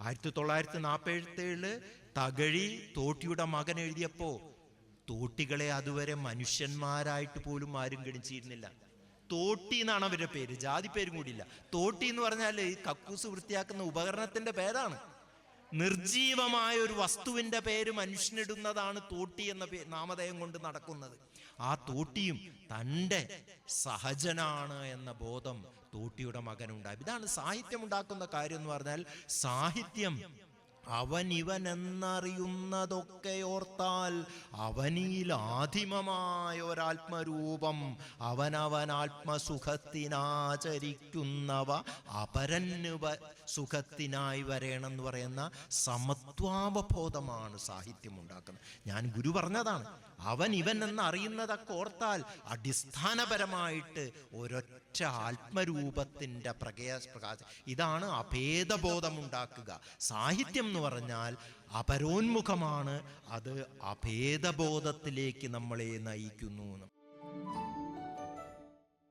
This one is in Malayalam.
ആയിരത്തി തൊള്ളായിരത്തി നാൽപ്പത്തി ഏഴിൽ തകഴി തോട്ടിയുടെ മകൻ എഴുതിയപ്പോ തോട്ടികളെ അതുവരെ മനുഷ്യന്മാരായിട്ട് പോലും ആരും ഗണിച്ചിരുന്നില്ല. തോട്ടി എന്നാണ് അവരുടെ പേര് ജാതി പേരും കൂടിയില്ല. തോട്ടി എന്ന് പറഞ്ഞാൽ ഈ കക്കൂസ് വൃത്തിയാക്കുന്ന ഉപകരണത്തിന്റെ പേരാണ്. നിർജീവമായ ഒരു വസ്തുവിന്റെ പേര് മനുഷ്യനിടുന്നതാണ് തോട്ടി എന്ന നാമധേയം കൊണ്ട് നടക്കുന്നത്. ആ തോട്ടിയും തന്റെ സഹജനാണ് എന്ന ബോധം തോട്ടിയുടെ മകനുണ്ടായി. ഇതാണ് സാഹിത്യം ഉണ്ടാക്കുന്ന കാര്യം എന്ന് പറഞ്ഞാൽ സാഹിത്യം എന്നറിയുന്നതൊക്കെ ഓർത്താൽ അവനിൽ ആദിമമായ ഒരാത്മരൂപം അവനവൻ ആത്മസുഖത്തിനാചരിക്കുന്നവ അപരന് സുഖത്തിനായി വരേണം എന്ന് പറയുന്ന സമത്വാവബോധമാണ് സാഹിത്യം ഉണ്ടാക്കുന്നത് ഞാൻ ഗുരു പറഞ്ഞതാണ്. അവൻ ഇവൻ എന്ന് അറിയുന്നതൊക്കെ ഓർത്താൽ അടിസ്ഥാനപരമായിട്ട് ഒരൊറ്റ ആത്മരൂപത്തിന്റെ പ്രകയ പ്രകാശം ഇതാണ് അഭേദബോധം ഉണ്ടാക്കുക. സാഹിത്യം എന്ന് പറഞ്ഞാൽ അപരോന്മുഖമാണ്. അത് അഭേദബോധത്തിലേക്ക് നമ്മളെ നയിക്കുന്നു